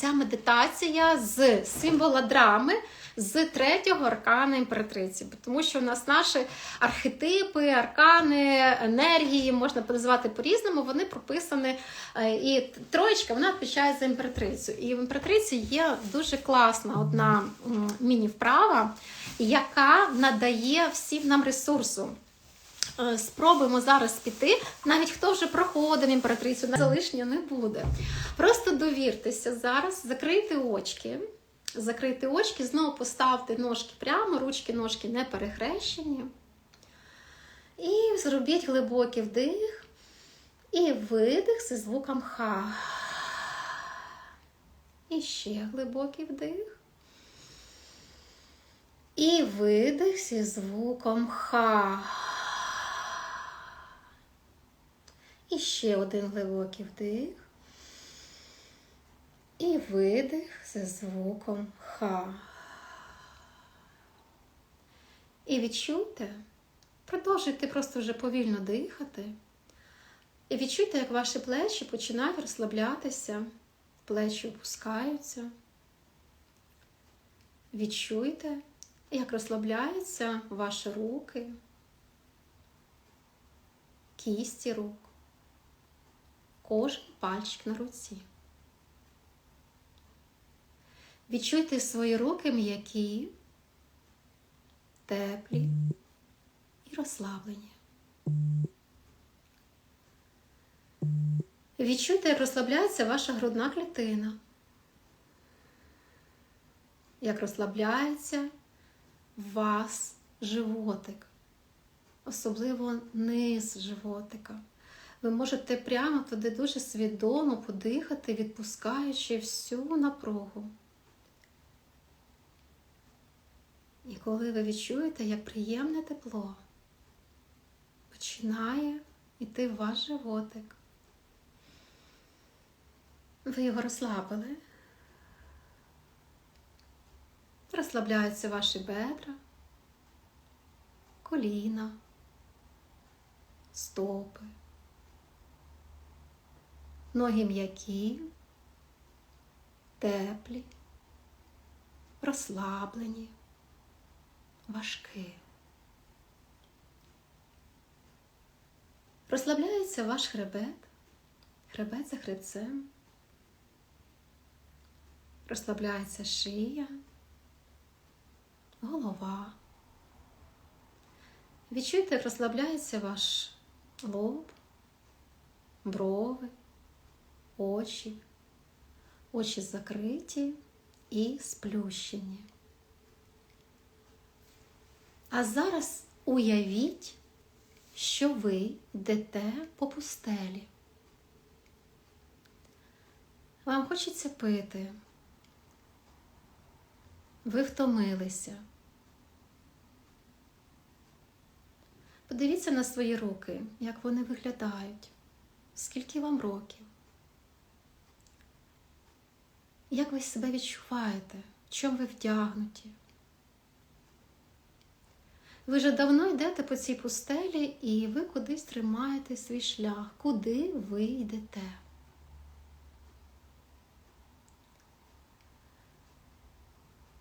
Ця медитація з символа драми з третього аркана імператриці, тому що у нас наші архетипи, аркани, енергії можна називати по-різному. Вони прописані. е, І троєчка вона відповідає за імператрицю. І в імператриці є дуже класна одна міні-вправа, яка надає всім нам ресурсу. Е, Спробуємо зараз піти. Навіть хто вже проходив імператрицю, залишнього не буде. Просто довіртеся зараз, закрийте очки. Закрийте очки, знову поставте ножки прямо, ручки, ножки не перехрещені. І зробіть глибокий вдих і видих зі звуком ха. І ще глибокий вдих. І видих зі звуком ха. І ще один глибокий вдих. І видих зі звуком ха. І відчуйте, продовжуйте просто вже повільно дихати. І відчуйте, як ваші плечі починають розслаблятися, плечі опускаються. Відчуйте, як розслабляються ваші руки, кісті рук, кожен пальчик на руці. Відчуйте свої руки м'які, теплі і розслаблені. Відчуйте, як розслабляється ваша грудна клітина. Як розслабляється вас животик, особливо низ животика. Ви можете прямо туди дуже свідомо подихати, відпускаючи всю напругу. І коли ви відчуєте, як приємне тепло починає йти в ваш животик, ви його розслабили. Розслабляються ваші бедра, коліна, стопи, ноги м'які, теплі, розслаблені, важкі. Розслабляється ваш хребет, хребет за хребцем. Розслабляється шия, голова. Відчуйте, як розслабляється ваш лоб, брови, очі, очі закриті і сплющені. А зараз уявіть, що ви йдете по пустелі. Вам хочеться пити. Ви втомилися. Подивіться на свої руки, як вони виглядають. Скільки вам років? Як ви себе відчуваєте? В чому ви вдягнуті? Ви вже давно йдете по цій пустелі і ви кудись тримаєте свій шлях. Куди ви йдете?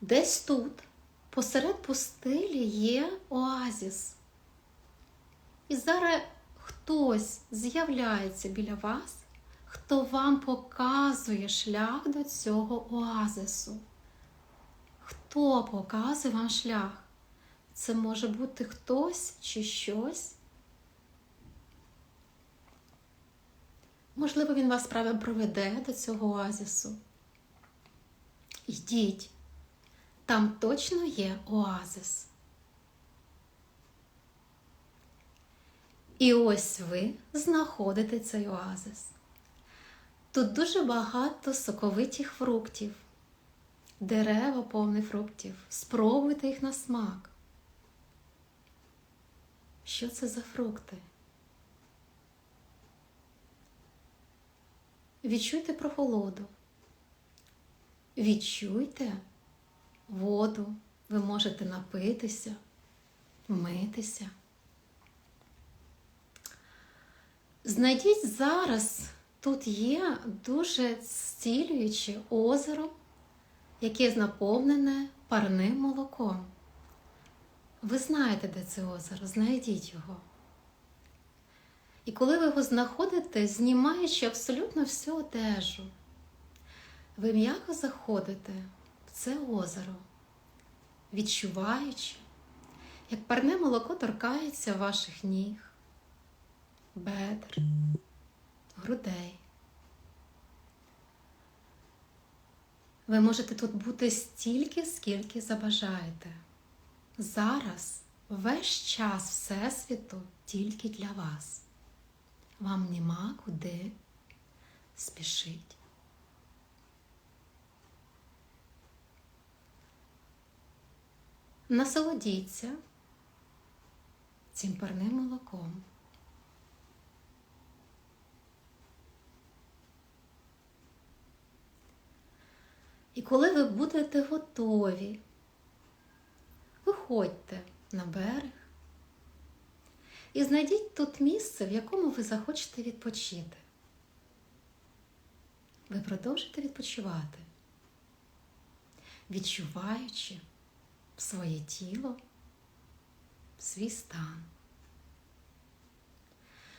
Десь тут, посеред пустелі, є оазіс. І зараз хтось з'являється біля вас, хто вам показує шлях до цього оазису. Хто показує вам шлях? Це може бути хтось чи щось. Можливо, він вас правильно проведе до цього оазису. Йдіть. Там точно є оазис. І ось ви знаходите цей оазис. Тут дуже багато соковитих фруктів, дерева повні фруктів. Спробуйте їх на смак. Що це за фрукти? Відчуйте прохолоду. Відчуйте воду, ви можете напитися, вмитися. Знайдіть зараз тут є дуже зцілююче озеро, яке наповнене парним молоком. Ви знаєте, де це озеро, знайдіть його. І коли ви його знаходите, знімаючи абсолютно всю одежу, ви м'яко заходите в це озеро, відчуваючи, як парне молоко торкається ваших ніг, бедр, грудей. Ви можете тут бути стільки, скільки забажаєте. Зараз весь час Всесвіту тільки для вас. Вам нема куди спішить. Насолодіться цим парним молоком. І коли ви будете готові, виходьте на берег і знайдіть тут місце, в якому ви захочете відпочити. Ви продовжите відпочивати, відчуваючи своє тіло, свій стан.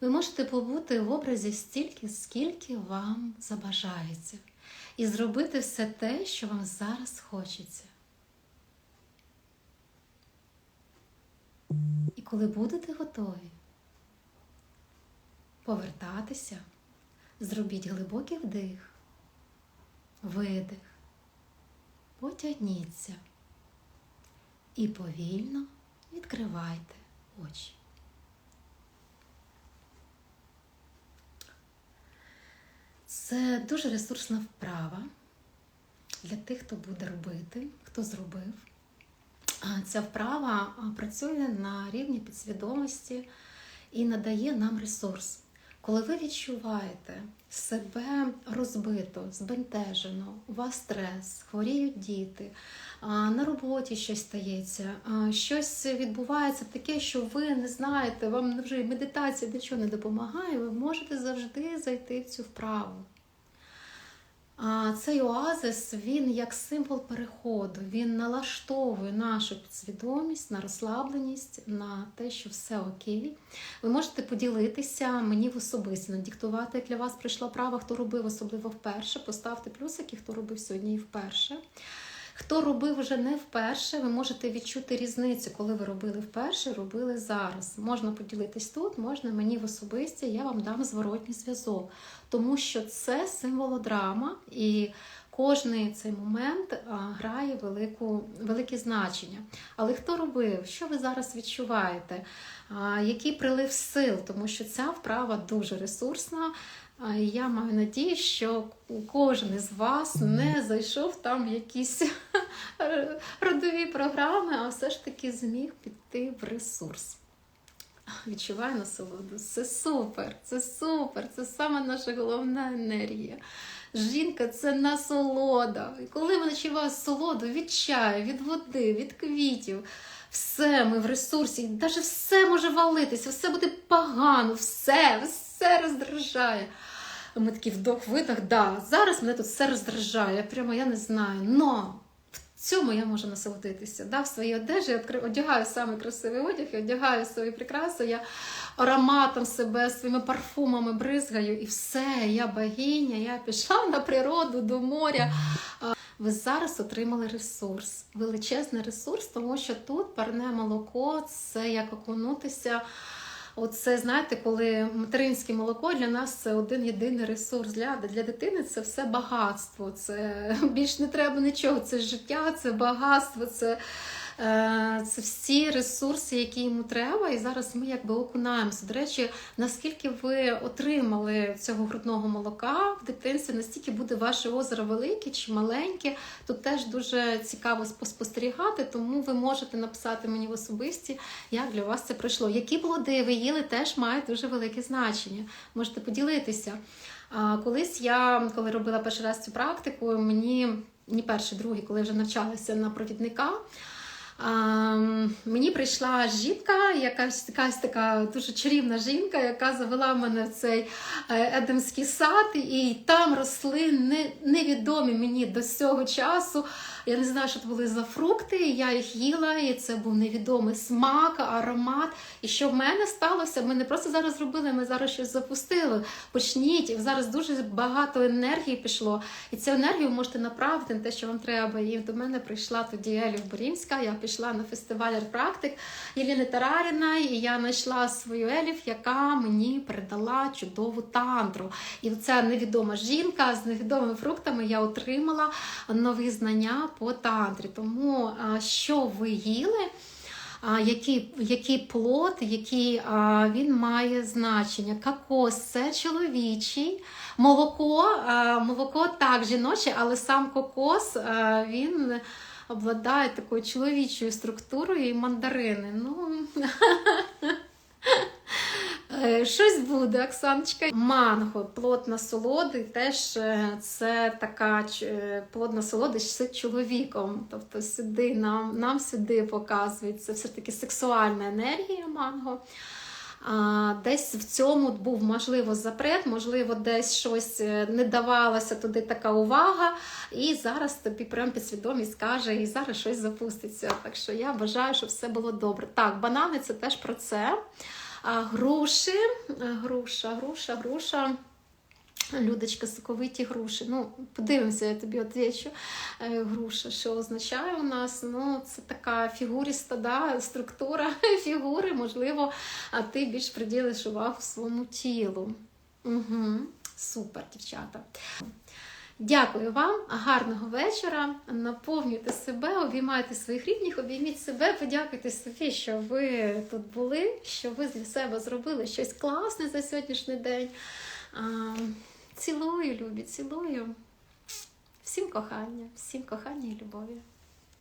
Ви можете побути в образі стільки, скільки вам забажається, і зробити все те, що вам зараз хочеться. І коли будете готові повертатися, зробіть глибокий вдих, видих, потягніться і повільно відкривайте очі. Це дуже ресурсна вправа для тих, хто буде робити, хто зробив. Ця вправа працює на рівні підсвідомості і надає нам ресурс. Коли ви відчуваєте себе розбито, збентежено, у вас стрес, хворіють діти, на роботі щось стається, щось відбувається таке, що ви не знаєте, вам вже медитація нічого не допомагає, ви можете завжди зайти в цю вправу. Цей оазис, він як символ переходу, він налаштовує нашу підсвідомість на розслабленість, на те, що все окей. Ви можете поділитися мені в особисті, надіктувати, як для вас прийшла права, хто робив, особливо вперше. Поставте плюсики, хто робив сьогодні і вперше. Хто робив вже не вперше, ви можете відчути різницю, коли ви робили вперше, робили зараз. Можна поділитись тут, можна мені в особисті, я вам дам зворотній зв'язок. Тому що це символодрама, і кожний цей момент грає велику, велике значення. Але хто робив? Що ви зараз відчуваєте? Який прилив сил? Тому що ця вправа дуже ресурсна. Я маю надію, що кожен із вас не зайшов там в якісь родові програми, а все ж таки зміг піти в ресурс. Відчуваю насолоду. Це супер, це супер, це саме наша головна енергія. Жінка це насолода. І коли ми відчуваємо солоду від чаю, від води, від квітів, все ми в ресурсі, навіть все може валитися, все буде погано, все, все роздражає. Ми такий вдох-видох, да, зараз мене тут все роздражає, прямо я не знаю. Но в цьому я можу насолодитися. Да, В своїй одежі я одягаю саме красивий одяг, я одягаю свої прикраси, я ароматом себе, своїми парфумами бризгаю, і все, я богиня, я пішла на природу до моря. Ви зараз отримали ресурс, величезний ресурс, тому що тут парне молоко це як окунутися. Оце, знаєте, коли материнське молоко для нас це один єдиний ресурс. Для для дитини це все багатство. Це більш не треба нічого. Це життя, це багатство, це це всі ресурси, які йому треба, і зараз ми якби окунаємося. До речі, наскільки ви отримали цього грудного молока в дитинстві, настільки буде ваше озеро велике чи маленьке. Тут теж дуже цікаво спостерігати, тому ви можете написати мені в особисті, як для вас це пройшло. Які плоди ви їли, теж мають дуже велике значення. Можете поділитися. Колись я, коли робила перший раз цю практику, мені не перший, другий, коли вже навчалася на провідника. Мені прийшла жінка, якась якась така дуже чарівна жінка, яка завела мене в цей е, Едемський сад, і там росли не, невідомі мені до цього часу. Я не знаю, що це були за фрукти. Я їх їла, і це був невідомий смак, аромат. І що в мене сталося? Ми не просто зараз зробили, ми зараз щось запустили. Почніть, і зараз дуже багато енергії пішло. І цю енергію можете направити на те, що вам треба. І до мене прийшла тоді Елів Борінська. Я пішла на фестиваль практик Єліни Тараріна, і я знайшла свою Елів, яка мені передала чудову тантру. І ця невідома жінка з невідомими фруктами я отримала нові знання по тантрі. Тому що ви їли? який, який плод, який а, він має значення. Кокос це чоловічий, молоко, а, молоко так жіноче, але сам кокос а, він обладає такою чоловічою структурою і мандарини. Ну, Е, Щось буде, Оксаночка. Манго, плод насолоди, теж е, це така е, з чоловіком. Тобто сюди нам, нам сюди показується все-таки сексуальна енергія манго. Десь в цьому був можливо запрет, можливо, десь щось е, не давалося туди така увага. І зараз тобі прям підсвідомість каже, і зараз щось запуститься. Так що я бажаю, щоб все було добре. Так, банани це теж про це. Груші, груша, груша, груша. Людочка, соковиті груші. Ну, подивимося, я тобі отвечу. Е, Груша, що означає у нас? Ну, це така фігуріста да, структура фігури. Можливо, а ти більш приділиш увагу своєму тілу. Угу. Супер, дівчата. Дякую вам, гарного вечора. Наповнюйте себе, обіймайте своїх рідних, обійміть себе, подякуйте собі, що ви тут були, що ви для себе зробили щось класне за сьогоднішній день. А, Цілую, любі, цілую. Всім кохання, всім кохання і любові.